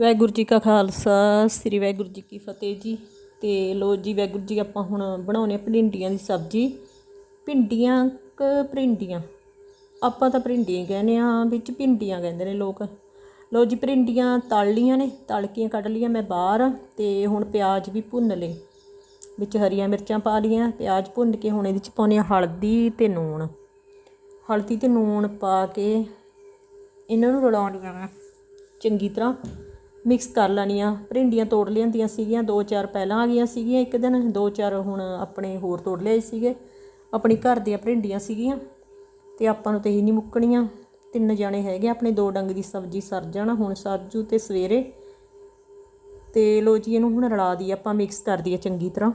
ਵਾਹਿਗੁਰੂ ਜੀ ਕਾ ਖਾਲਸਾ, ਸ੍ਰੀ ਵਾਹਿਗੁਰੂ ਜੀ ਕੀ ਫਤਿਹ ਜੀ। ਤੇ ਲੋ ਜੀ, ਵਾਹਿਗੁਰੂ ਜੀ ਆਪਾਂ ਹੁਣ ਬਣਾਉਣੇ ਆ ਭਿੰਡੀਆਂ ਦੀ ਸਬਜ਼ੀ। ਭਿੰਡੀਆਂ ਕ ਭਿੰਡੀਆਂ? ਆਪਾਂ ਤਾਂ ਭਿੰਡੀਆਂ ਕਹਿੰਦੇ ਆ, ਵਿੱਚ ਭਿੰਡੀਆਂ ਕਹਿੰਦੇ ਨੇ ਲੋਕ। ਲੋ ਜੀ, ਭਿੰਡੀਆਂ ਤਲ ਲੀਆਂ ਨੇ, ਤਲ ਕੇ ਕੱਢ ਲੀਆਂ ਮੈਂ ਬਾਹਰ ਤੇ ਹੁਣ ਪਿਆਜ਼ ਵੀ ਭੁੰਨ ਲਏ। ਵਿੱਚ ਹਰੀਆਂ ਮਿਰਚਾਂ ਪਾ ਲੀਆਂ ਪਿਆਜ਼ ਭੁੰਨ ਕੇ ਹੁਣ ਇਹਦੇ ਚ ਪਾਉਣੇ ਆ ਹਲਦੀ ਤੇ ਨੂਣ। ਹਲਦੀ ਤੇ ਨੂਣ ਪਾ ਕੇ ਇਹਨਾਂ ਨੂੰ ਰਲਾਉਣੀਆਂ ਮੈਂ ਚੰਗੀ ਤਰ੍ਹਾਂ ਮਿਕਸ ਕਰ ਲੈਣੀਆਂ। ਭਰਿੰਡੀਆਂ ਤੋੜ ਲਿਆਂਦੀਆਂ ਸੀਗੀਆਂ, ਦੋ ਚਾਰ ਪਹਿਲਾਂ ਆ ਗਈਆਂ ਸੀਗੀਆਂ ਇੱਕ ਦਿਨ, ਦੋ ਚਾਰ ਹੁਣ ਆਪਣੇ ਹੋਰ ਤੋੜ ਲਿਆਏ ਸੀਗੇ। ਆਪਣੀ ਘਰ ਦੀਆਂ ਭਰਿੰਡੀਆਂ ਸੀਗੀਆਂ ਤੇ ਆਪਾਂ ਨੂੰ ਤੇ ਹੀ ਨਹੀਂ ਮੁੱਕਣੀਆਂ। ਤਿੰਨ ਜਾਣੇ ਹੈਗੇ ਆਪਣੇ ਦੋ ਡੰਗ ਦੀ ਸਬਜ਼ੀ ਸਰ ਜਾਣਾ ਹੁਣ ਸਰਜੂ ਤੇ ਸਵੇਰੇ। ਤੇ ਲੋ ਜੀ, ਇਹਨੂੰ ਹੁਣ ਰਲਾ ਦੀ ਆਪਾਂ ਮਿਕਸ ਕਰ ਦਈਏ ਚੰਗੀ ਤਰ੍ਹਾਂ।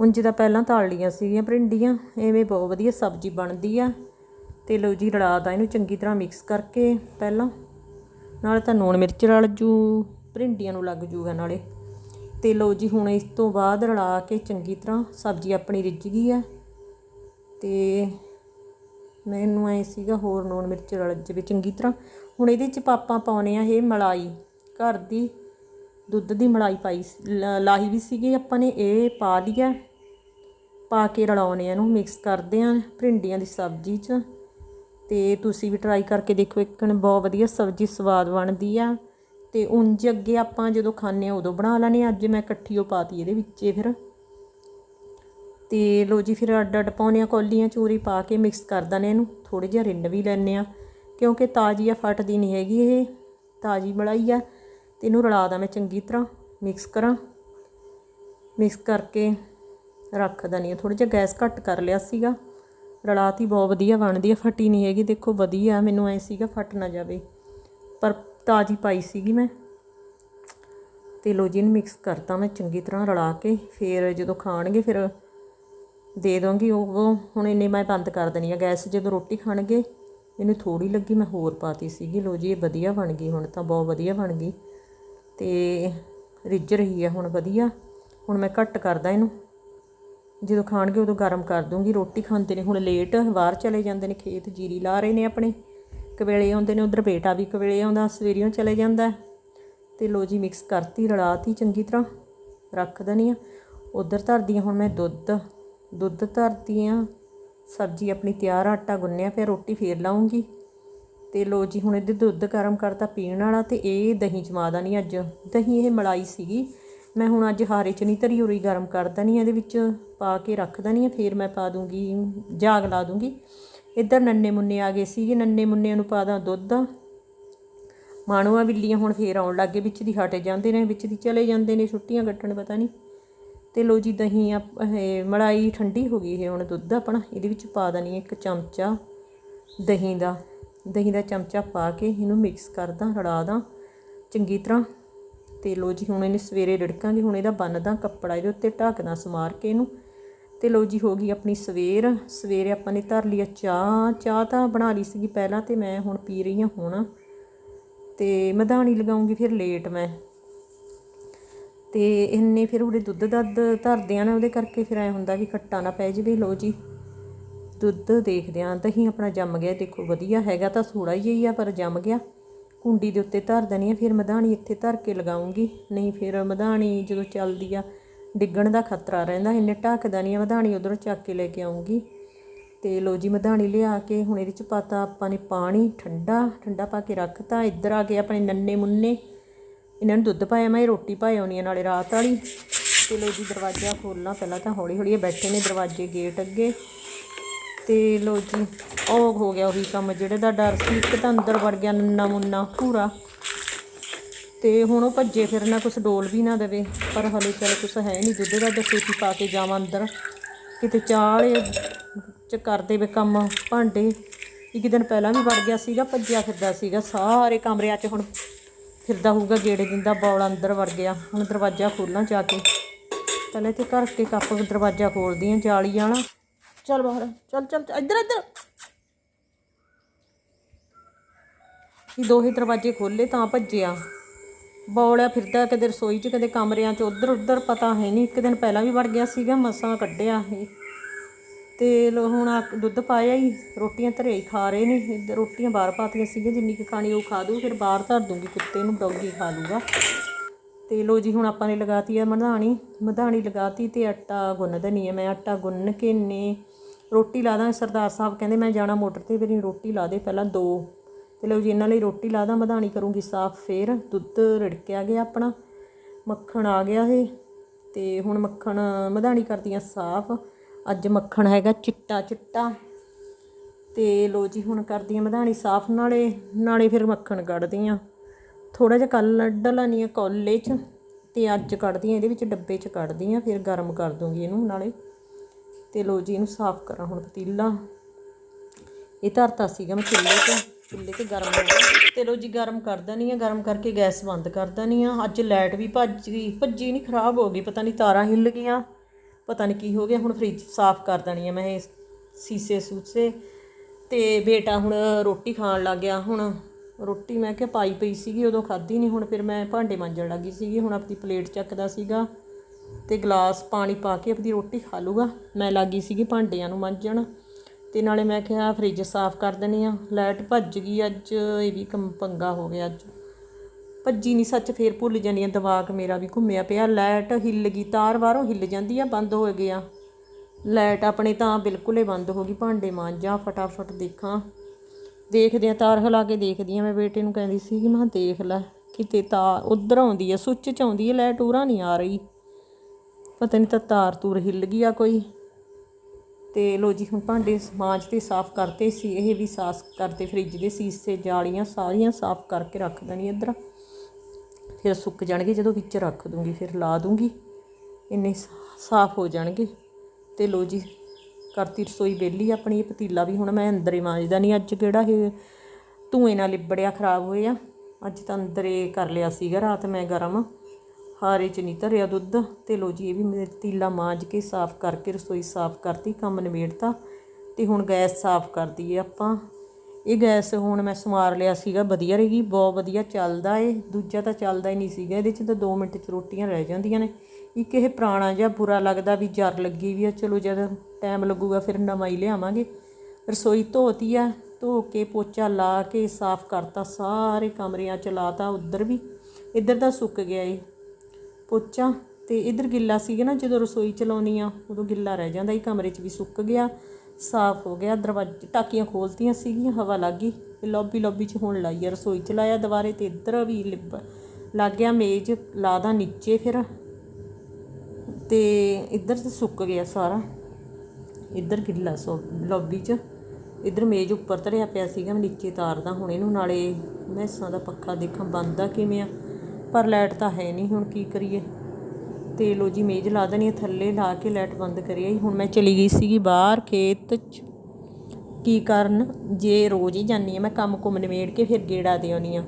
ਹੁਣ ਜਿੱਦਾਂ ਪਹਿਲਾਂ ਤਾਲ ਲੀਆਂ ਸੀਗੀਆਂ ਭਿੰਡੀਆਂ, ਐਵੇਂ ਬਹੁਤ ਵਧੀਆ ਸਬਜ਼ੀ ਬਣਦੀ ਆ। ਤੇ ਲੋ ਜੀ, ਰਲਾ ਦਾ ਇਹਨੂੰ ਚੰਗੀ ਤਰ੍ਹਾਂ ਮਿਕਸ ਕਰਕੇ ਪਹਿਲਾਂ। ਨਾਲੇ ਤਾਂ ਲੂਣ ਮਿਰਚ ਰਲ ਜੂ, ਭਿੰਡੀਆਂ ਨੂੰ ਲੱਗ ਜੂਗਾ ਨਾਲੇ। ਤੇ ਲਓ ਜੀ, ਹੁਣ ਇਸ ਤੋਂ ਬਾਅਦ ਰਲਾ ਕੇ ਚੰਗੀ ਤਰ੍ਹਾਂ ਸਬਜ਼ੀ ਆਪਣੀ ਰਿੱਝ ਗਈ ਹੈ। ਤੇ ਮੈਨੂੰ ਐ ਸੀਗਾ ਹੋਰ ਲੂਣ ਮਿਰਚ ਰਲ ਜਵੇ ਚੰਗੀ ਤਰ੍ਹਾਂ। ਹੁਣ ਇਹਦੇ ਚ ਪਾਪਾਂ ਪਾਉਣੇ ਆ ਇਹ ਮਲਾਈ। ਘਰ ਦੀ ਦੁੱਧ ਦੀ ਮਲਾਈ ਪਾਈ ਲ- ਲਾਹੀ ਵੀ ਸੀਗੀ ਆਪਾਂ ਨੇ, ਇਹ ਪਾ ਲਿਆ ਪਾ ਕੇ ਰਲਾਉਣੇ ਆ ਇਹਨੂੰ, ਮਿਕਸ ਕਰਦੇ ਆ ਭਿੰਡੀਆਂ ਦੀ ਸਬਜ਼ੀ 'ਚ। ਤੇ ਤੁਸੀਂ ਵੀ ਟਰਾਈ ਕਰਕੇ ਦੇਖੋ, ਇੱਕ ਨੇ ਬਹੁਤ ਵਧੀਆ ਸਬਜ਼ੀ ਸਵਾਦ ਬਣਦੀ ਆ। ਤੇ ਉਂਝ ਅੱਗੇ ਆਪਾਂ ਜਦੋਂ ਖਾਂਦੇ ਆ ਉਦੋਂ ਬਣਾ ਲੈਣੇ ਅੱਜ ਮੈਂ ਇਕੱਠੀ ਉਹ ਪਾਤੀ ਇਹਦੇ ਵਿੱਚ ਫਿਰ। ਤੇ ਲੋ ਜੀ, ਫਿਰ ਅੱਡ ਅੱਡ ਪਾਉਣੇ ਆ ਕੌਲੀਆਂ ਚੂਰੀ ਪਾ ਕੇ ਮਿਕਸ ਕਰ ਦਨੇ ਇਹਨੂੰ। ਥੋੜੇ ਜਿਹਾ ਰਿੰਨ ਵੀ ਲੈਣੇ ਆ ਕਿਉਂਕਿ ਤਾਜ਼ੀ ਆ, ਫਟਦੀ ਨਹੀਂ ਹੈਗੀ ਇਹ। ਤਾਜ਼ੀ ਮਲਾਈ ਆ, ਤੇ ਇਹਨੂੰ ਰਲਾ ਦਾਂ ਮੈਂ ਚੰਗੀ ਤਰ੍ਹਾਂ ਮਿਕਸ ਕਰਾਂ। ਮਿਕਸ ਕਰਕੇ ਰੱਖ ਦਨੀ ਆ ਥੋੜਾ ਜਿਹਾ ਗੈਸ ਘੱਟ ਕਰ ਲਿਆ ਸੀਗਾ। ਰਲਾਤੀ ਬਹੁਤ ਵਧੀਆ ਬਣਦੀ ਆ, ਫਟੀ ਨਹੀਂ ਹੈਗੀ। ਦੇਖੋ ਵਧੀਆ, ਮੈਨੂੰ ਐ ਸੀਗਾ ਫਟ ਨਾ ਜਾਵੇ। ਪਰ ਤਾਜ਼ੀ ਪਾਈ ਸੀਗੀ ਮੈਂ। ਤੇ ਲੋ ਜੀ, ਇਹਨੂੰ ਮਿਕਸ ਕਰਤਾ ਮੈਂ ਚੰਗੀ ਤਰ੍ਹਾਂ ਰਲਾ ਕੇ। ਫਿਰ ਜਦੋਂ ਖਾਣਗੇ, ਫਿਰ ਦੇ ਦਾਂਗੀ ਉਹ ਹੁਣ ਇੰਨੇ ਮੈਂ ਬੰਦ ਕਰ ਦੇਣੀ ਆ ਗੈਸ। ਜਦੋਂ ਰੋਟੀ ਖਾਣਗੇ, ਇਹਨੂੰ ਥੋੜੀ ਲੱਗੀ, ਮੈਂ ਹੋਰ ਪਾਤੀ ਸੀਗੀ। ਲੋ ਜੀ, ਇਹ ਵਧੀਆ ਬਣ ਗਈ ਹੁਣ ਤਾਂ, ਬਹੁਤ ਵਧੀਆ ਬਣ ਗਈ। ਤੇ ਰਿੱਝ ਰਹੀ ਆ ਹੁਣ ਵਧੀਆ। ਹੁਣ ਮੈਂ ਘੱਟ ਕਰਦਾ ਇਹਨੂੰ। ਜਦੋਂ ਖਾਣਗੇ ਉਦੋਂ ਗਰਮ ਕਰ ਦੂੰਗੀ। ਰੋਟੀ ਖਾਂਦੇ ਨੇ, ਹੁਣ ਲੇਟ ਬਾਹਰ ਚਲੇ ਜਾਂਦੇ ਨੇ, ਖੇਤ ਜੀਰੀ ਲਾ ਰਹੇ ਨੇ ਆਪਣੇ। ਕਵੇਲੇ ਆਉਂਦੇ ਨੇ, ਉਧਰ ਬੇਟਾ ਵੀ ਕਵੇਲੇ ਆਉਂਦਾ ਸਵੇਰੀਆਂ ਚਲੇ ਜਾਂਦਾ। ਤੇ ਲੋ ਜੀ ਮਿਕਸ ਕਰਤੀ, ਰਲਾਤੀ ਚੰਗੀ ਤਰ੍ਹਾਂ, ਰੱਖ ਦਨੀ ਆ ਉਧਰ ਧਰਦੀ ਹਾਂ ਹੁਣ ਮੈਂ ਦੁੱਧ ਦੁੱਧ ਧਰਦੀ ਆ ਸਬਜ਼ੀ ਆਪਣੀ ਤਿਆਰ, ਆਟਾ ਗੁੰਨਿਆ ਫਿਰ ਰੋਟੀ ਫੇਰ ਲਾਉਂਗੀ। ਤੇ ਲੋ ਜੀ, ਹੁਣ ਇਹਦੇ ਦੁੱਧ ਗਰਮ ਕਰਤਾ ਪੀਣ ਵਾਲਾ ਤੇ ਇਹ ਦਹੀਂ ਜਮਾ ਨਹੀਂ ਅੱਜ। ਦਹੀਂ ਇਹ ਮਲਾਈ ਸੀਗੀ। ਮੈਂ ਹੁਣ ਅੱਜ ਹਾਰੇ ਚ ਨਹੀਂ, ਧਰੀ ਉਰੀ ਗਰਮ ਕਰ ਦਣੀ ਇਹਦੇ ਵਿੱਚ, ਪਾ ਕੇ ਰੱਖ ਦਣੀ ਆ, ਫਿਰ ਮੈਂ ਪਾ ਦੂੰਗੀ, ਜਾਗ ਲਾ ਦੂੰਗੀ। ਇੱਧਰ ਨੰਨੇ ਮੁੰਨੇ ਆ ਗਏ ਸੀਗੇ, ਨੰਨੇ ਮੁੰਨਿਆਂ ਨੂੰ ਪਾ ਦਾਂ ਦੁੱਧ। ਮਾਣੂਆ ਬਿੱਲੀਆਂ ਹੁਣ ਫੇਰ ਆਉਣ ਲੱਗ ਗਏ, ਵਿੱਚ ਦੀ ਹਟ ਜਾਂਦੇ ਨੇ, ਵਿੱਚ ਦੀ ਚਲੇ ਜਾਂਦੇ ਨੇ, ਛੁੱਟੀਆਂ ਕੱਟਣ, ਪਤਾ ਨਹੀਂ। ਤੇ ਲੋ ਜੀ, ਦਹੀਂ ਆ, ਇਹ ਮਲਾਈ ਠੰਡੀ ਹੋ ਗਈ, ਇਹ ਹੁਣ ਦੁੱਧ ਆਪਣਾ, ਇਹਦੇ ਵਿੱਚ ਪਾ ਦਣੀ ਇੱਕ ਚਮਚਾ ਦਹੀਂ ਦਾ। ਦਹੀਂ ਦਾ ਚਮਚਾ ਪਾ ਕੇ ਇਹਨੂੰ ਮਿਕਸ ਕਰਦਾ ਰੜਾ ਦਾਂ। ਚੰਗੀ ਤਰ੍ਹਾਂ ਤੇ ਲੋ ਜੀ, ਹੁਣ ਇਹਨੇ ਸਵੇਰੇ ਰਿੜਕਾਂਗੇ ਹੁਣ ਇਹਦਾ ਬੰਨਦਾ ਕੱਪੜਾ ਇਹਦੇ ਉੱਤੇ ਢੱਕਦਾ ਸਮਾਰ ਕੇ ਇਹਨੂੰ। ਤੇ ਲੋ ਜੀ, ਹੋ ਗਈ ਆਪਣੀ ਸਵੇਰ। ਸਵੇਰੇ ਆਪਾਂ ਨੇ ਧਰ ਲਿਆ ਚਾਹ। ਚਾਹ ਤਾਂ ਬਣਾ ਲਈ ਸੀਗੀ ਪਹਿਲਾਂ ਤੇ ਮੈਂ ਹੁਣ ਪੀ ਰਹੀ ਹਾਂ ਹੁਣ। ਤੇ ਮਧਾਣੀ ਲਗਾਉਂਗੀ ਫਿਰ ਲੇਟ ਮੈਂ। ਤੇ ਇੰਨੇ ਫਿਰ ਉਹਦੇ ਦੁੱਧ ਦੱਧ ਧਰਦੇ ਆ ਨਾ, ਉਹਦੇ ਕਰਕੇ ਫਿਰ ਐ ਹੁੰਦਾ ਵੀ ਖੱਟਾ ਨਾ ਪੈ ਜਵੇ। ਲੋ ਜੀ, ਦੁੱਧ ਦੇਖਦੇ ਆ, ਦਹੀਂ ਆਪਣਾ ਜੰਮ ਗਿਆ। ਦੇਖੋ, ਵਧੀਆ ਹੈਗਾ ਤਾਂ ਥੋੜਾ ਹੀ ਆ, ਪਰ ਜੰਮ ਗਿਆ। ਕੁੰਡੀ ਦੇ ਉੱਤੇ ਧਰ ਦੇਣੀ ਹੈ ਫਿਰ ਮਧਾਣੀ ਇੱਥੇ ਧਰ ਕੇ ਲਗਾਉਂਗੀ। ਨਹੀਂ ਫਿਰ ਮਧਾਣੀ ਜਦੋਂ ਚੱਲਦੀ ਆ, ਡਿੱਗਣ ਦਾ ਖਤਰਾ ਰਹਿੰਦਾ, ਇੰਨੇ ਢੱਕਦਾ ਨਹੀਂ ਆ, ਮਧਾਣੀ ਉਧਰੋਂ ਚੱਕ ਕੇ ਲੈ ਕੇ ਆਉਂਗੀ। ਤੇ ਲੋ ਜੀ, ਮਧਾਣੀ ਲਿਆ ਕੇ ਹੁਣ ਇਹਦੇ ਚ ਪਾਤਾ ਆਪਾਂ ਨੇ ਪਾਣੀ, ਠੰਡਾ ਠੰਡਾ ਪਾ ਕੇ ਰੱਖਤਾ। ਇੱਧਰ ਆ ਕੇ ਆਪਣੇ ਨੰਨੇ ਮੁੰਨੇ। ਇਹਨਾਂ ਨੂੰ ਦੁੱਧ ਪਾਇਆ, ਮੈਂ ਇਹ ਰੋਟੀ ਪਾਈ ਆਉਣੀ ਆ ਨਾਲੇ ਰਾਤ ਵਾਲੀ। ਤੇ ਲੋ ਜੀ, ਦਰਵਾਜ਼ਾ ਖੋਲਣਾ ਪਹਿਲਾਂ ਤਾਂ ਹੌਲੀ ਹੌਲੀ ਇਹ ਬੈਠੇ ਨੇ ਦਰਵਾਜ਼ੇ ਗੇਟ ਅੱਗੇ। ਤੇ ਲੋ ਜੀ, ਉਹ ਹੋ ਗਿਆ ਉਹੀ ਕੰਮ ਜਿਹੜੇ ਦਾ ਡਰ ਸੀ ਇੱਕ ਤਾਂ ਅੰਦਰ ਵੜ ਗਿਆ ਨੰਨਾ ਮੁੰਨਾ ਪੂਰਾ। ਤੇ ਹੁਣ ਉਹ ਭੱਜੇ ਫਿਰਨਾ ਕੁਛ ਡੋਲ ਵੀ ਨਾ ਦੇਵੇ, ਪਰ ਹਲੇ ਚੱਲ ਕੁਛ ਹੈ ਨਹੀਂ ਦੁੱਧ ਦਾ ਡੱਕੇਤੀ ਪਾ ਕੇ ਜਾਵਾਂ ਅੰਦਰ। ਕਿਤੇ ਚਾਲੇ ਚ ਕਰਦੇ ਵੇ ਕੰਮ ਭਾਂਡੇ। ਇੱਕ ਦਿਨ ਪਹਿਲਾਂ ਵੀ ਵੜ ਗਿਆ ਸੀਗਾ, ਭੱਜਿਆ ਫਿਰਦਾ ਸੀਗਾ, ਸਾਰੇ ਕਮਰਿਆਂ 'ਚ ਹੁਣ ਫਿਰਦਾ ਹੋਊਗਾ, ਗੇੜੇ ਦਿੰਦਾ ਬੌਲ ਅੰਦਰ ਵੜ ਗਿਆ। ਹੁਣ ਦਰਵਾਜ਼ਾ ਖੋਲਣਾ ਜਾ ਕੇ। ਪਹਿਲਾਂ ਤੇ ਘਰ ਕੇ ਕੱਪ ਦਰਵਾਜ਼ਾ ਖੋਲਦੀ ਆ ਜਾਲੀ ਵਾਲਾ। ਚੱਲ ਬਾਹਰ, ਚੱਲ ਚੱਲ ਇੱਧਰ ਇੱਧਰ। ਇਹ ਦੋਹੇ ਦਰਵਾਜ਼ੇ ਖੋਲੇ ਤਾਂ ਭੱਜਿਆ। ਬੌਲਿਆ ਫਿਰਦਾ ਕਦੇ ਰਸੋਈ 'ਚ ਕਦੇ ਕਮਰਿਆਂ 'ਚ। ਉੱਧਰ ਉੱਧਰ ਪਤਾ ਹੈ ਨਹੀਂ, ਇੱਕ ਦਿਨ ਪਹਿਲਾਂ ਵੀ ਵੜ ਗਿਆ ਸੀਗਾ, ਮਸਾਂ ਕੱਢਿਆ ਇਹ। ਤੇ ਲੋ ਹੁਣ ਦੁੱਧ ਪਾਇਆ ਹੀ, ਰੋਟੀਆਂ ਧਰੇ ਹੀ, ਖਾ ਰਹੇ ਨੇ। ਇੱਧਰ ਰੋਟੀਆਂ ਬਾਹਰ ਪਾਤੀਆਂ ਸੀਗੀਆਂ, ਜਿੰਨੀ ਕੁ ਖਾਣੀ ਉਹ ਖਾ ਦੂ ਫਿਰ ਬਾਹਰ ਧਰ ਦੂੰਗੀ, ਕੁੱਤੇ ਨੂੰ ਡੌਗੀ ਖਾ ਲੂਗਾ ਤੇ ਲੋ ਜੀ, ਹੁਣ ਆਪਾਂ ਨੇ ਲਗਾਤੀ ਆ ਮਧਾਣੀ। ਮਧਾਣੀ ਲਗਾਤੀ ਤੇ ਆਟਾ ਗੁੰਨ ਦਨੀ ਆ, ਮੈਂ ਆਟਾ ਗੁੰਨ ਕੇ ਨੇ ਰੋਟੀ ਲਾ ਦਾਂ ਸਰਦਾਰ ਸਾਹਿਬ ਕਹਿੰਦੇ, ਮੈਂ ਜਾਣਾ ਮੋਟਰ ਤੇ ਮੇਰੀ ਰੋਟੀ ਲਾ ਦੇ ਪਹਿਲਾਂ ਦੋ। ਤੇ ਲਓ ਜੀ, ਇਹਨਾਂ ਲਈ ਰੋਟੀ ਲਾ ਦਾਂ, ਮਧਾਣੀ ਕਰੂੰਗੀ ਸਾਫ਼ ਫੇਰ। ਦੁੱਧ ਰਿੜਕਿਆ ਗਿਆ ਆਪਣਾ। ਮੱਖਣ ਆ ਗਿਆ ਇਹ। ਤੇ ਹੁਣ ਮੱਖਣ ਮਧਾਣੀ ਕਰਦੀਆਂ ਸਾਫ਼। ਅੱਜ ਮੱਖਣ ਹੈਗਾ ਚਿੱਟਾ ਚਿੱਟਾ। ਤੇ ਲੋ ਜੀ, ਹੁਣ ਕਰਦੀ ਕਰਦੀਆਂ ਮਧਾਣੀ ਸਾਫ਼। ਨਾਲੇ ਨਾਲੇ ਫਿਰ ਮੱਖਣ ਕੱਢਦੀ ਕੱਢਦੀਆਂ। ਥੋੜਾ ਜਿਹਾ ਕੱਲ ਡਲਾਨੀ ਆ ਕੋਲੇ 'ਚ। ਤੇ ਅੱਜ ਕੱਢਦੀ ਕੱਢਦੀਆਂ, ਇਹਦੇ ਵਿੱਚ ਡੱਬੇ 'ਚ ਕੱਢਦੀ ਕੱਢਦੀਆਂ। ਫਿਰ ਗਰਮ ਕਰ ਦੂੰਗੀ ਇਹਨੂੰ ਨਾਲੇ। ਤੇ ਲੋ ਜੀ ਇਹਨੂੰ ਸਾਫ਼ ਕਰਾਂ ਹੁਣ ਪਤੀਲਾ। ਇਹ ਧਰਤਾ ਸੀਗਾ ਮੈਂ ਚੁੱਲ੍ਹੇ ਤੇ ਚੁੱਲ੍ਹੇ ਤੇ ਗਰਮ ਹੋ ਗਿਆ। ਤੇ ਲੋ ਜੀ ਗਰਮ ਕਰ ਨਹੀਂ ਆ, ਗਰਮ ਕਰਕੇ ਗੈਸ ਬੰਦ ਕਰ ਨਹੀਂ ਆ। ਅੱਜ ਲਾਈਟ ਵੀ ਭੱਜ ਗਈ, ਭੱਜੀ ਨਹੀਂ, ਖਰਾਬ ਹੋ ਗਈ। ਪਤਾ ਨਹੀਂ ਤਾਰਾਂ ਹਿੱਲ ਗਈਆਂ, ਪਤਾ ਨਹੀਂ ਕੀ ਹੋ ਗਿਆ। ਹੁਣ ਫ੍ਰਿਜ ਸਾਫ਼ ਕਰ ਦੇਣੀ ਆ ਮੈਂ ਇਹ ਸੀਸੇ ਸੂਸੇ। ਤੇ ਬੇਟਾ ਹੁਣ ਰੋਟੀ ਖਾਣ ਲੱਗ ਗਿਆ। ਹੁਣ ਰੋਟੀ ਮੈਂ ਕਿਹਾ ਪਾਈ ਪਈ ਸੀਗੀ, ਉਦੋਂ ਖਾਧੀ ਨਹੀਂ। ਹੁਣ ਫਿਰ ਮੈਂ ਭਾਂਡੇ ਮਾਂਜਣ ਲੱਗੀ ਸੀਗੀ। ਹੁਣ ਆਪਣੀ ਪਲੇਟ ਚੱਕਦਾ ਸੀਗਾ। ਤੇ ਗਲਾਸ ਪਾਣੀ ਪਾ ਕੇ ਆਪਣੀ ਰੋਟੀ ਖਾ ਲੂਗਾ ਮੈਂ ਲੱਗੀ ਸੀਗੀ ਭਾਂਡਿਆਂ ਨੂੰ ਮਾਂਜਣ। ਤੇ ਨਾਲੇ ਮੈਂ ਕਿਹਾ ਫ੍ਰਿਜ ਸਾਫ਼ ਕਰ ਦਿੰਨੀ ਆ ਲਾਈਟ ਭੱਜ ਗਈ ਅੱਜ। ਇਹ ਵੀ ਕੰਮ ਪੰਗਾ ਹੋ ਗਿਆ ਅੱਜ। ਭੱਜੀ ਨਹੀਂ ਸੱਚ, ਫੇਰ ਭੁੱਲ ਜਾਨੀ ਆ ਦਿਮਾਗ ਮੇਰਾ ਵੀ ਘੁੰਮਿਆ ਪਿਆ। ਲਾਈਟ ਹਿੱਲ ਗਈ। ਤਾਰ ਬਾਹਰੋਂ ਹਿੱਲ ਜਾਂਦੀ ਆ, ਬੰਦ ਹੋ ਗਿਆ। ਲਾਈਟ ਆਪਣੇ ਤਾਂ ਬਿਲਕੁਲ ਹੀ ਬੰਦ ਹੋ ਗਈ। ਭਾਂਡੇ ਮਾਂਜਾਂ, ਫਟਾਫਟ ਦੇਖਾਂ। ਦੇਖਦੇ ਆ ਤਾਰ ਹਿਲਾ ਕੇ ਦੇਖਦੀ ਆ ਮੈਂ ਬੇਟੇ ਨੂੰ ਕਹਿੰਦੀ ਸੀ ਕਿ ਮੈਂ ਕਿਹਾ ਦੇਖ ਲੈ, ਕਿਤੇ ਤਾਰ ਉਧਰ ਆਉਂਦੀ ਆ, ਸੁੱਚ ਚ ਆਉਂਦੀ ਆ, ਲਾਈਟ ਉਰਾਂ ਨਹੀਂ ਆ ਰਹੀ। ਪਤਾ ਨਹੀਂ ਤਾਂ ਤਾਰ ਤੂਰ ਹਿੱਲ ਗਈ ਆ ਕੋਈ। ਤੇ ਲੋ ਜੀ, ਹੁਣ ਭਾਂਡੇ ਮਾਂਜ ਤੇ ਸਾਫ਼ ਕਰਤੇ ਸੀ। ਇਹ ਵੀ ਸਾਫ਼ ਕਰਤੇ ਫ੍ਰਿਜ ਦੇ ਸੀਸੇ, ਜਾਲੀਆਂ ਸਾਰੀਆਂ ਸਾਫ਼ ਕਰਕੇ ਰੱਖ ਦੇਣੀ ਇੱਧਰ। ਫਿਰ ਸੁੱਕ ਜਾਣਗੇ, ਜਦੋਂ ਵਿੱਚ ਰੱਖ ਦੂੰਗੀ, ਫਿਰ ਲਾ ਦੂੰਗੀ। ਇੰਨੇ ਸਾ- ਸਾਫ਼ ਹੋ ਜਾਣਗੇ। ਤੇ ਲੋ ਜੀ, ਕਰਤੀ ਰਸੋਈ ਵਿਹਲੀ ਆਪਣੀ, ਇਹ ਪਤੀਲਾ ਵੀ ਹੁਣ ਮੈਂ ਅੰਦਰ ਹੀ ਮਾਂਜਦਾ ਨਹੀਂ ਅੱਜ, ਕਿਹੜਾ ਇਹ ਧੂਏ ਨਾਲ ਲਿਬੜਿਆ ਖਰਾਬ ਹੋਇਆ। ਅੱਜ ਤਾਂ ਅੰਦਰੇ ਕਰ ਲਿਆ ਸੀਗਾ, ਰਾਤ ਮੈਂ ਗਰਮ। ਹਾਰੇ ਚ ਨਹੀਂ ਧਰਿਆ ਦੁੱਧ। ਤੇ ਲੋ ਜੀ, ਇਹ ਵੀ ਮੇਰੇ ਤੀਲਾ ਮਾਂਜ ਕੇ ਸਾਫ਼ ਕਰਕੇ ਰਸੋਈ ਸਾਫ਼ ਕਰਤੀ, ਕੰਮ ਨਿਬੇੜਤਾ। ਤੇ ਹੁਣ ਗੈਸ ਸਾਫ਼ ਕਰਦੀ ਏ ਆਪਾਂ। ਇਹ ਗੈਸ ਹੁਣ ਮੈਂ ਸਮਾਰ ਲਿਆ ਸੀਗਾ, ਵਧੀਆ ਰਹੇਗੀ ਬਹੁਤ ਵਧੀਆ ਚੱਲਦਾ ਏ ਦੂਜਾ ਤਾਂ ਚੱਲਦਾ ਹੀ ਨਹੀਂ ਸੀਗਾ, ਇਹਦੇ 'ਚ ਤਾਂ 2 ਮਿੰਟ 'ਚ ਰੋਟੀਆਂ ਰਹਿ ਜਾਂਦੀਆਂ ਨੇ। ਇੱਕ ਇਹ ਪੁਰਾਣਾ ਜਿਹਾ ਬੁਰਾ ਲੱਗਦਾ ਵੀ ਜਰ ਲੱਗੀ ਵੀ ਆ, ਚਲੋ ਜਦ ਟਾਈਮ ਲੱਗੂਗਾ ਫਿਰ ਨਵਾਂ ਹੀ ਲਿਆਵਾਂਗੇ। ਰਸੋਈ ਧੋਤੀ ਆ, ਧੋ ਕੇ ਪੋਚਾ ਲਾ ਕੇ ਸਾਫ਼ ਕਰਤਾ, ਸਾਰੇ ਕਮਰਿਆਂ ਚ ਲਾਤਾ ਉੱਧਰ ਵੀ। ਇੱਧਰ ਦਾ ਸੁੱਕ ਗਿਆ ਏ। ਪੋਚਾ ਤੇ ਇਧਰ ਗਿੱਲਾ ਸੀਗਾ ਨਾ, ਜਦੋਂ ਰਸੋਈ ਚਲਾਉਣੀ ਆ, ਉਦੋਂ ਗਿੱਲਾ ਰਹਿ ਜਾਂਦਾ ਇਹ ਕਮਰੇ 'ਚ ਵੀ ਸੁੱਕ ਗਿਆ, ਸਾਫ਼ ਹੋ ਗਿਆ, ਦਰਵਾਜ਼ੇ, ਟਾਕੀਆਂ ਖੋਲਤੀਆਂ ਸੀਗੀਆਂ, ਹਵਾ ਲੱਗ ਗਈ, ਤੇ ਲੌਬੀ ਲੌਬੀ 'ਚ ਹੁਣ ਲਾਈ ਆ ਰਸੋਈ 'ਚ ਲਾਇਆ ਦੁਬਾਰੇ, ਤੇ ਇੱਧਰ ਵੀ ਲਿਬ, ਲੱਗ ਗਿਆ ਮੇਜ਼ ਲਾਦਾ ਨੀਚੇ ਫਿਰ, ਤੇ ਇੱਧਰ ਤੇ ਸੁੱਕ ਗਿਆ ਸਾਰਾ, ਇੱਧਰ ਗਿੱਲਾ ਸੋ, ਲੌਬੀ 'ਚ, ਇੱਧਰ ਮੇਜ਼ ਉੱਪਰ ਧਰਿਆ ਪਿਆ ਸੀਗਾ, ਮੈਂ ਨੀਚੇ ਤਾਰਦਾ ਹੁਣ ਇਹਨੂੰ, ਨਾਲੇ ਮੈਸਾਂ ਦਾ ਪੱਖਾ ਦੇਖਾਂ ਬੰਦਾ ਕਿਵੇਂ ਆ। ਪਰ ਲਾਈਟ ਤਾਂ ਹੈ ਨਹੀਂ ਹੁਣ ਕੀ ਕਰੀਏ। ਤੇ ਲੋ ਜੀ, ਮੇਜ਼ ਲਾ ਦੇਣੀ ਆ, ਥੱਲੇ ਲਾ ਕੇ ਲਾਈਟ ਬੰਦ ਕਰੀਏ ਆਈ ਹੁਣ ਮੈਂ ਚਲੀ ਗਈ ਸੀਗੀ ਬਾਹਰ ਖੇਤ 'ਚ। ਕੀ ਕਰਨ? ਜੇ ਰੋਜ਼ ਹੀ ਜਾਂਦੀ ਆ, ਮੈਂ ਕੰਮ ਕੁਮ ਨਿਬੇੜ ਕੇ ਫਿਰ ਗੇੜਾ ਦੇ ਆਉਣੀ ਆ।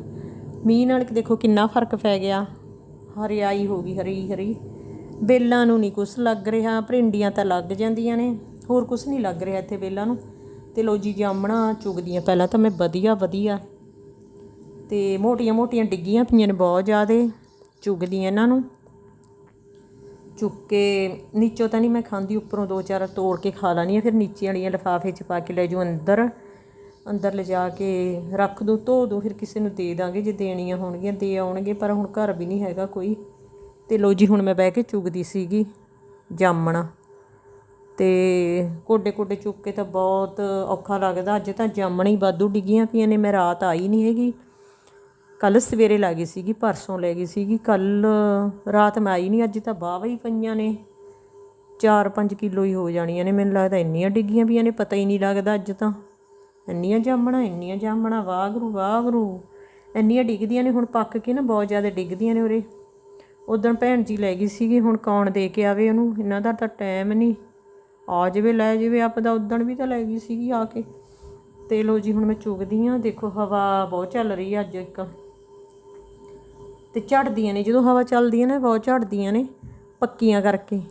ਮੀਂਹ ਨਾਲ ਦੇਖੋ ਕਿੰਨਾ ਫ਼ਰਕ ਪੈ ਗਿਆ। ਹਰਿਆਈ ਹੋ ਗਈ, ਹਰੀ ਹਰੀ। ਬੇਲਾਂ ਨੂੰ ਨਹੀਂ ਕੁਛ ਲੱਗ ਰਿਹਾ ਭਿੰਡੀਆਂ ਤਾਂ ਲੱਗ ਜਾਂਦੀਆਂ ਨੇ। ਹੋਰ ਕੁਛ ਨਹੀਂ ਲੱਗ ਰਿਹਾ ਇੱਥੇ ਬੇਲਾਂ ਨੂੰ। ਤੇ ਲੋ ਜੀ, ਜਾਮਣਾ ਚੁਗਦੀਆਂ। ਪਹਿਲਾਂ ਤਾਂ ਮੈਂ ਵਧੀਆ ਵਧੀਆ ਤੇ ਮੋਟੀਆਂ ਮੋਟੀਆਂ ਡਿੱਗੀਆਂ ਪਈਆਂ ਨੇ ਬਹੁਤ ਜ਼ਿਆਦੇ ਚੁਗਦੀਆਂ ਇਹਨਾਂ ਨੂੰ। ਚੁੱਕ ਕੇ ਨੀਚੋਂ ਤਾਂ ਨਹੀਂ ਮੈਂ ਖਾਂਦੀ, ਉੱਪਰੋਂ ਦੋ ਚਾਰ ਤੋੜ ਕੇ ਖਾ ਲੈਣੀ ਆ ਫਿਰ ਨੀਚੇ ਵਾਲੀਆਂ ਲਿਫਾਫੇ 'ਚ ਪਾ ਕੇ ਲੈ ਜਾਊ ਅੰਦਰ। ਅੰਦਰ ਲਿਜਾ ਕੇ ਰੱਖ ਦੋ, ਧੋ ਦੋ, ਫਿਰ ਕਿਸੇ ਨੂੰ ਦੇ ਦਾਂਗੇ ਜੇ ਦੇਣੀਆਂ ਹੋਣਗੀਆਂ, ਦੇ ਆਉਣਗੇ, ਪਰ ਹੁਣ ਘਰ ਵੀ ਨਹੀਂ ਹੈਗਾ ਕੋਈ। ਤੇ ਲੋ ਜੀ, ਹੁਣ ਮੈਂ ਬਹਿ ਕੇ ਚੁਗਦੀ ਸੀਗੀ, ਜਾਮਣਾ। ਤੇ ਕੋਡੇ ਕੋਡੇ ਚੁੱਕ ਕੇ ਤਾਂ ਬਹੁਤ ਔਖਾ ਲੱਗਦਾ, ਅੱਜ ਤਾਂ ਜਾਮਣ ਹੀ ਵਾਧੂ ਡਿੱਗੀਆਂ ਪਈਆਂ ਨੇ, ਮੈਂ ਰਾਤ ਆਈ ਨਹੀਂ ਹੈਗੀ। ਕੱਲ ਸਵੇਰੇ ਲੈ ਗਈ ਸੀਗੀ, ਪਰਸੋਂ ਲੈ ਗਈ ਸੀਗੀ। ਕੱਲ ਰਾਤ ਮੈਂ ਆਈ ਨਹੀਂ, ਅੱਜ ਤਾਂ ਬਾਵਾ ਹੀ ਪਈਆਂ ਨੇ। 4-5 ਕਿਲੋ ਹੀ ਹੋ ਜਾਣੀਆਂ ਨੇ। ਮੈਨੂੰ ਲੱਗਦਾ ਇੰਨੀਆਂ ਡਿੱਗੀਆਂ ਪਈਆਂ ਨੇ, ਪਤਾ ਹੀ ਨਹੀਂ ਲੱਗਦਾ ਅੱਜ ਤਾਂ। ਇੰਨੀਆਂ ਜਾਮਣਾ ਇੰਨੀਆਂ ਜਾਮਣਾ ਵਾਗਰੂ ਵਾਗਰੂ ਇੰਨੀਆਂ ਡਿੱਗਦੀਆਂ ਨੇ, ਹੁਣ ਪੱਕ ਕੇ ਨਾ ਬਹੁਤ ਜ਼ਿਆਦਾ ਡਿੱਗਦੀਆਂ ਨੇ ਉਰੇ। ਉਦੋਂ ਭੈਣ ਜੀ ਲੈ ਗਈ ਸੀਗੀ, ਹੁਣ ਕੌਣ ਦੇ ਕੇ ਆਵੇ ਉਹਨੂੰ? ਇਹਨਾਂ ਦਾ ਤਾਂ ਟਾਈਮ ਨਹੀਂ। ਆ ਜਾਵੇ, ਲੈ ਜਾਵੇ ਆਪਦਾ ਉਦਣ ਵੀ ਤਾਂ ਲੈ ਗਈ ਸੀਗੀ ਆ ਕੇ। ਤੇ ਲੋ ਜੀ, ਹੁਣ ਮੈਂ ਚੁਗਦੀ ਆ ਦੇਖੋ, ਹਵਾ ਬਹੁਤ ਚੱਲ ਰਹੀ ਆ ਅੱਜ ਇੱਕ। ਤੇ ਝੜਦੀਆਂ ਨੇ, ਜਦੋਂ ਹਵਾ ਚੱਲਦੀ ਹੈ ਨਾ, ਬਹੁਤ ਝੜਦੀਆਂ ਨੇ, ਪੱਕੀਆਂ ਕਰਕੇ।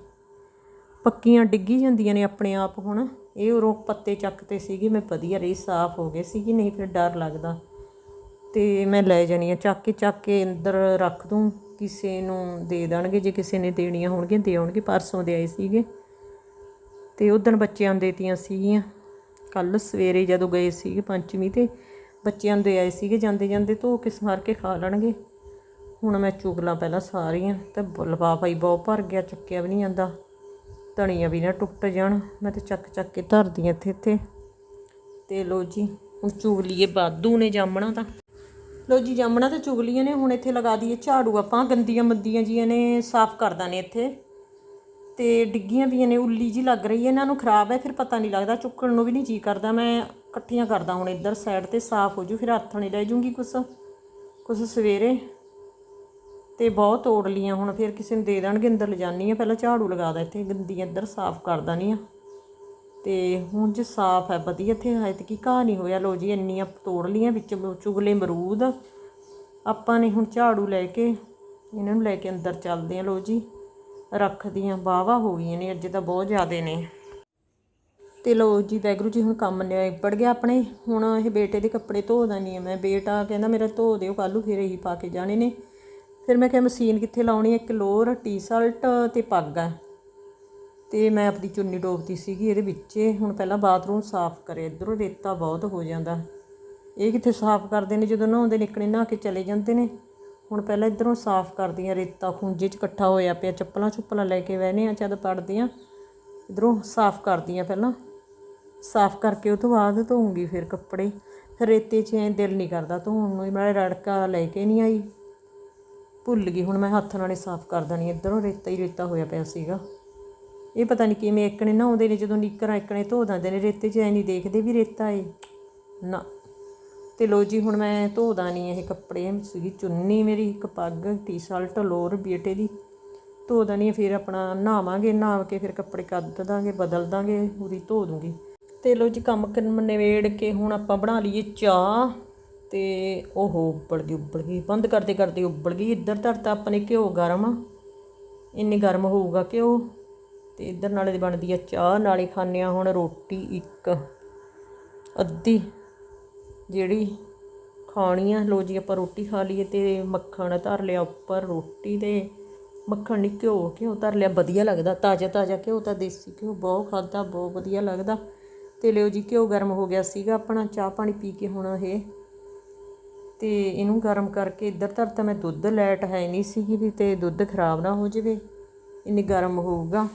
ਪੱਕੀਆਂ ਡਿੱਗੀ ਜਾਂਦੀਆਂ ਨੇ ਆਪਣੇ ਆਪ ਹੁਣ। ਇਹ ਉਰੋਂ ਪੱਤੇ ਚੱਕਤੇ ਸੀਗੇ, ਮੈਂ ਵਧੀਆ ਰਹੀ, ਸਾਫ਼ ਹੋ ਗਏ ਸੀਗੀ, ਨਹੀਂ ਫਿਰ ਡਰ ਲੱਗਦਾ। ਤੇ ਮੈਂ ਲੈ ਜਾਣੀ ਆ, ਚੱਕ ਕੇ ਚੱਕ ਕੇ ਅੰਦਰ ਰੱਖ ਦੂੰ। ਕਿਸੇ ਨੂੰ ਦੇ ਦੇਣਗੇ, ਜੇ ਕਿਸੇ ਨੇ ਦੇਣੀਆਂ ਹੋਣਗੀਆਂ, ਦੇ ਆਉਣਗੇ। ਪਰਸੋਂ ਦੇ ਆਏ ਸੀਗੇ। ਤੇ ਉਦੋਂ ਬੱਚਿਆਂ ਦੇ ਤੀਆਂ ਸੀਗੀਆਂ। ਕੱਲ ਸਵੇਰੇ ਜਦੋਂ ਗਏ ਸੀਗੇ ਪੰਚਮੀ ਤੇ, ਬੱਚਿਆਂ ਦੇ ਆਏ ਸੀਗੇ ਜਾਂਦੇ ਜਾਂਦੇ ਧੋ ਕੇ, ਸਮਾਰ ਕੇ ਖਾ ਲੈਣਗੇ। ਹੁਣ ਮੈਂ ਚੁਗਲਾਂ ਪਹਿਲਾਂ ਸਾਰੀਆਂ ਤੇ ਲਫਾਫਾ ਹੀ ਬਹੁਤ ਭਰ ਗਿਆ, ਚੱਕਿਆ ਵੀ ਨਹੀਂ ਜਾਂਦਾ। ਧਣੀਆਂ ਵੀ ਨਾ ਟੁੱਟ ਜਾਣ, ਮੈਂ ਤੇ ਚੱਕ ਚੱਕ ਕੇ ਧਰਦੀ ਹਾਂ ਇੱਥੇ ਇੱਥੇ। ਤੇ ਲੋ ਜੀ, ਹੁਣ ਚੁਗਲੀਏ ਬਾਦੂ ਨੇ ਜਾਮਣਾ ਤਾਂ। ਲੋ ਜੀ, ਜਾਮਣਾ ਤੇ ਚੁਗਲੀਆਂ ਨੇ, ਹੁਣ ਇੱਥੇ ਲਗਾ ਦਈਏ ਝਾੜੂ ਆਪਾਂ, ਗੰਦੀਆਂ ਮੰਦੀਆਂ ਜੀਆਂ ਨੇ, ਸਾਫ਼ ਕਰਦਾ ਨੇ ਇੱਥੇ। ਤੇ ਡਿੱਗੀਆਂ ਵੀ ਨੇ, ਉੱਲੀ ਜੀ ਲੱਗ ਰਹੀ ਹੈ, ਇਹਨਾਂ ਨੂੰ ਖਰਾਬ ਹੈ, ਫਿਰ ਪਤਾ ਨਹੀਂ ਲੱਗਦਾ, ਚੁੱਕਣ ਨੂੰ ਵੀ ਨਹੀਂ ਜੀ ਕਰਦਾ, ਮੈਂ ਇਕੱਠੀਆਂ ਕਰਦਾ ਹੁਣ ਇੱਧਰ ਸਾਈਡ ਤੇ, ਸਾਫ਼ ਹੋ ਜੂ, ਫਿਰ ਹੱਥ ਨਹੀਂ ਰਹਿ ਜੂੰਗੀ ਕੁਛ। ਕੁਛ ਸਵੇਰੇ ਤੇ ਬਹੁਤ ਤੋੜ ਲੀਆਂ ਹੁਣ ਫਿਰ ਕਿਸੇ ਨੂੰ ਦੇ ਦੇਣਗੇ ਅੰਦਰ ਲਿਜਾਨੀ ਆ। ਪਹਿਲਾਂ ਝਾੜੂ ਲਗਾ ਦਾ ਇੱਥੇ, ਗੰਦੀ ਅੰਦਰ ਸਾਫ਼ ਕਰ ਦਾਨੀ ਆ। ਤੇ ਹੁਣ ਜੇ ਸਾਫ਼ ਹੈ, ਵਧੀਆ ਇੱਥੇ ਹਜੇ ਤੱਕ ਘਾਹ ਨਹੀਂ ਹੋਇਆ। ਲੋ ਜੀ, ਇੰਨੀਆਂ ਤੋੜ ਲੀਆਂ ਵਿੱਚ, ਚੁਗਲੇ ਮਰੂਦ ਆਪਾਂ ਨੇ ਹੁਣ ਝਾੜੂ ਲੈ ਕੇ, ਇਹਨਾਂ ਨੂੰ ਲੈ ਕੇ ਅੰਦਰ ਚੱਲਦੇ ਆ। ਲੋ ਜੀ, ਰੱਖਦੀਆਂ, ਵਾਹਵਾ ਹੋ ਗਈਆਂ ਨੇ, ਅੱਜ ਤਾਂ ਬਹੁਤ ਜ਼ਿਆਦੇ ਨੇ। ਤੇ ਲੋ ਜੀ ਵੈਗਰੂ ਜੀ, ਹੁਣ ਕੰਮ ਨਿਬੜ ਗਿਆ ਆਪਣੇ। ਹੁਣ ਇਹ ਬੇਟੇ ਦੇ ਕੱਪੜੇ ਧੋ ਦਾਨੀ ਆ ਮੈਂ। ਬੇਟਾ ਕਹਿੰਦਾ, ਮੇਰਾ ਧੋ ਦਿਓ, ਕੱਲ੍ਹ ਫਿਰ ਇਹੀ ਪਾ ਕੇ ਜਾਣੇ ਨੇ। ਫਿਰ ਮੈਂ ਕਿਹਾ ਮਸ਼ੀਨ ਕਿੱਥੇ ਲਾਉਣੀ ਹੈ? ਇੱਕ ਲੋਅਰ, ਟੀ-ਸ਼ਰਟ ਤੇ ਪੱਗ ਆ। ਤੇ ਮੈਂ ਆਪਣੀ ਚੁੰਨੀ ਡੋਬਤੀ ਸੀਗੀ, ਇਹਦੇ ਵਿੱਚ। ਹੁਣ ਪਹਿਲਾਂ ਬਾਥਰੂਮ ਸਾਫ਼ ਕਰੇ, ਇਧਰੋਂ ਰੇਤਾ ਬਹੁਤ ਹੋ ਜਾਂਦਾ। ਇਹ ਕਿੱਥੇ ਸਾਫ਼ ਕਰਦੇ ਨੇ? ਜਦੋਂ ਨਹਾਉਂਦੇ ਨਿਕਣੇ, ਨਹਾ ਕੇ ਚਲੇ ਜਾਂਦੇ ਨੇ। ਹੁਣ ਪਹਿਲਾਂ ਇਧਰੋਂ ਸਾਫ਼ ਕਰਦੀ ਕਰਦੀਆਂ ਰੇਤਾ, ਖੁੰਝੇ 'ਚ ਇਕੱਠਾ ਹੋਇਆ ਪਿਆ, ਚੱਪਲਾਂ ਚੁੱਪਲਾਂ ਲੈ ਕੇ ਬਹਿਨੇ ਆ ਜਦ ਪੜਦੀਆਂ। ਇਧਰੋਂ ਸਾਫ਼ ਕਰਦੀ ਕਰਦੀਆਂ ਪਹਿਲਾਂ। ਸਾਫ਼ ਕਰਕੇ ਉਹ ਤੋਂ ਬਾਅਦ ਧੋਉਂਗੀ ਫਿਰ ਕੱਪੜੇ। ਫਿਰ ਰੇਤੇ 'ਚ ਐ ਦਿਲ ਨਹੀਂ ਕਰਦਾ ਧੋਣ ਨੂੰ ਮੈਂ ਰੜਕਾ ਲੈ ਕੇ ਨਹੀਂ ਆਈ। ਭੁੱਲ ਗਈ, ਹੁਣ ਮੈਂ ਹੱਥ ਨਾਲੇ ਸਾਫ਼ ਕਰ ਦੇਣੀ, ਇੱਧਰੋਂ ਰੇਤਾ ਹੀ ਰੇਤਾ ਹੋਇਆ ਪਿਆ ਸੀਗਾ। ਇਹ ਪਤਾ ਨਹੀਂ ਕਿਵੇਂ ਇੱਕਣੇ ਨਹਾਉਂਦੇ ਨੇ, ਜਦੋਂ ਨਿੱਕਰਾਂ ਇੱਕਣੇ ਧੋ ਦਿੰਦੇ ਨੇ, ਰੇਤੇ 'ਚ ਐ ਨਹੀਂ ਦੇਖਦੇ ਵੀ ਰੇਤਾ ਏ। ਨਾ। ਤੇ ਲੋ ਜੀ, ਹੁਣ ਮੈਂ ਧੋ ਦਾਨੀ ਇਹ ਕੱਪੜੇ, ਸੀਗੀ ਚੁੰਨੀ ਮੇਰੀ, ਇੱਕ ਪੱਗ, ਟੀ-ਸ਼ਰਟ, ਲੋਰ, ਬੇਟੇ ਦੀ। ਧੋ ਦਾਨੀ ਫਿਰ ਆਪਣਾ ਨਹਾਵਾਂਗੇ, ਨਹਾ ਕੇ ਫਿਰ ਕੱਪੜੇ ਕੱਢ ਦਾਂਗੇ, ਬਦਲ ਦਾਂਗੇ, ਉਹਦੀ ਧੋ ਦੂੰਗੀ। ਤੇ ਲੋ ਜੀ, ਕੰਮ ਨਿਬੇੜ ਕੇ ਹੁਣ ਆਪਾਂ ਬਣਾ ਲਈਏ ਚਾਹ। ਤੇ ਉਹ ਉੱਬਲ ਗਈ ਉੱਬਲ ਗਈ। ਬੰਦ ਕਰਦੇ ਕਰਦੇ ਉੱਬਲ ਗਈ। ਇੱਧਰ ਧਰਤਾ ਆਪਣੇ ਘਿਓ ਗਰਮ। ਇੰਨੇ ਗਰਮ ਹੋਊਗਾ ਘਿਓ। ਤੇ ਇੱਧਰ ਨਾਲੇ ਦੀ ਬਣਦੀ ਆ ਚਾਹ। ਨਾਲੇ ਖਾਂਦੇ ਆ ਹੁਣ ਰੋਟੀ ਇੱਕ। ਅੱਧੀ। ਜਿਹੜੀ ਖਾਣੀ ਆ। ਲੋ ਜੀ ਆਪਾਂ ਰੋਟੀ ਖਾ ਲਈਏ ਤੇ ਮੱਖਣ ਧਰ ਲਿਆ ਉੱਪਰ ਰੋਟੀ ਤੇ। ਮੱਖਣ ਨਹੀਂ, ਘਿਓ। ਘਿਓ ਧਰ ਲਿਆ। ਵਧੀਆ ਲੱਗਦਾ। ਤਾਜ਼ਾ ਤਾਜ਼ਾ ਘਿਓ ਤਾਂ ਦੇਸੀ ਘਿਓ। ਬਹੁਤ ਖਾਦਾ, ਬਹੁਤ ਵਧੀਆ ਲੱਗਦਾ। ਤੇ ਲਿਓ ਜੀ, ਘਿਓ ਗਰਮ ਹੋ ਗਿਆ ਸੀਗਾ ਆਪਣਾ। ਚਾਹ ਪਾਣੀ ਪੀ ਕੇ ਹੁਣ ਇਹ ਤੇ ਇਹਨੂੰ ਗਰਮ ਕਰਕੇ ਇੱਧਰ ਧਰਤਾ ਮੈਂ ਦੁੱਧ ਲੈਟ ਹੈ ਨਹੀਂ ਸੀਗੀ ਵੀ ਤੇ ਦੁੱਧ ਖਰਾਬ ਨਾ ਹੋ ਜਾਵੇ, ਇੰਨੀ ਗਰਮ ਹੋਊਗਾ।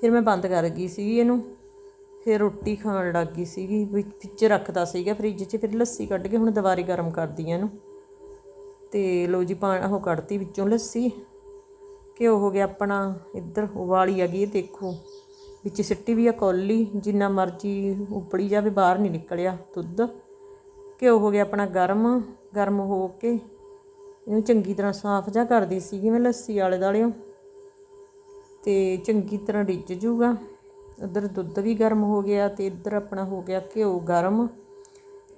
ਫਿਰ ਮੈਂ ਬੰਦ ਕਰ ਗਈ ਸੀਗੀ ਇਹਨੂੰ। ਫਿਰ ਰੋਟੀ ਖਾਣ ਲੱਗ ਗਈ ਸੀਗੀ, ਵਿੱਚ ਰੱਖਦਾ ਸੀਗਾ ਫ੍ਰਿਜ 'ਚ, ਫਿਰ ਲੱਸੀ ਕੱਢ ਕੇ ਹੁਣ ਦੁਬਾਰੇ ਗਰਮ ਕਰਦੀ ਆ ਇਹਨੂੰ। ਤੇ ਲੋ ਜੀ, ਪਾ ਉਹ ਕੱਢਤੀ ਵਿੱਚੋਂ ਲੱਸੀ। ਘਿਓ ਹੋ ਗਿਆ ਆਪਣਾ ਇੱਧਰ ਉਬਾਲੀ ਆ ਗਈ ਇਹ ਦੇਖੋ। ਵਿੱਚ ਸਿੱਟੀ ਵੀ ਆ ਕੌਲੀ, ਜਿੰਨਾ ਮਰਜ਼ੀ ਉਬਲੀ ਜਾਵੇ, ਬਾਹਰ ਨਹੀਂ ਨਿਕਲਿਆ ਦੁੱਧ। ਘਿਓ ਹੋ ਗਿਆ ਆਪਣਾ ਗਰਮ ਗਰਮ ਹੋ ਕੇ ਇਹਨੂੰ ਚੰਗੀ ਤਰ੍ਹਾਂ ਸਾਫ਼ ਜਿਹਾ ਕਰਦੀ ਸੀਗੀ ਮੈਂ ਲੱਸੀ ਵਾਲੇ ਦਾਲਿਓ ਤੇ ਚੰਗੀ ਤਰ੍ਹਾਂ ਰਿੱਝ ਜੂਗਾ। ਉਧਰ ਦੁੱਧ ਵੀ ਗਰਮ ਹੋ ਗਿਆ ਤੇ ਇੱਧਰ ਆਪਣਾ ਹੋ ਗਿਆ ਘਿਓ ਗਰਮ।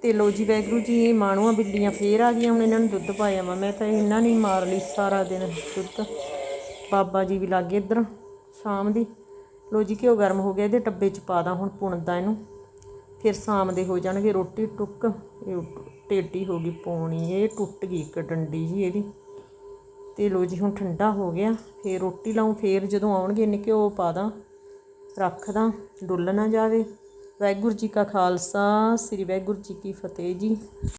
ਤੇ ਲੋ ਜੀ ਵੈਗਰੂ ਜੀ, ਇਹ ਮਾਣੂਆਂ ਬਿੱਲੀਆਂ ਫੇਰ ਆ ਗਈਆਂ, ਹੁਣ ਇਹਨਾਂ ਨੂੰ ਦੁੱਧ ਪਾਇਆ ਵਾ। ਮੈਂ ਤਾਂ ਇਹਨਾਂ ਨੇ ਮਾਰ ਲਈ ਸਾਰਾ ਦਿਨ ਦੁੱਧ। ਬਾਬਾ ਜੀ ਵੀ ਲੱਗ ਇੱਧਰ ਸ਼ਾਮ ਦੀ। ਲੋ ਜੀ ਘਿਓ ਗਰਮ ਹੋ ਗਿਆ, ਇਹਦੇ ਟੱਬੇ 'ਚ ਪਾ ਦਾਂ ਹੁਣ ਪੁਣਦਾ ਇਹਨੂੰ। ਫਿਰ ਸ਼ਾਮ ਦੇ ਹੋ ਜਾਣਗੇ, ਰੋਟੀ ਟੁੱਕ, ਇਹ ਟੇਢੀ ਹੋ ਗਈ ਪੌਣੀ, ਇਹ ਟੁੱਟ ਗਈ ਇੱਕ ਡੰਡੀ ਜੀ ਇਹਦੀ। ਤੇ ਲੋ ਜੀ, ਹੁਣ ਠੰਡਾ ਹੋ ਗਿਆ, ਫਿਰ ਰੋਟੀ ਲਾਉਂ ਫਿਰ ਜਦੋਂ ਆਉਣਗੇ ਇਹਨੇ ਘਿਓ ਪਾ ਦਾਂ ਰੱਖਦਾ ਡੁੱਲ ਨਾ ਜਾਵੇ। ਵਾਹਿਗੁਰੂ ਜੀ ਕਾ ਖਾਲਸਾ, ਸ੍ਰੀ ਵਾਹਿਗੁਰੂ ਜੀ ਕੀ ਫਤਿਹ ਜੀ।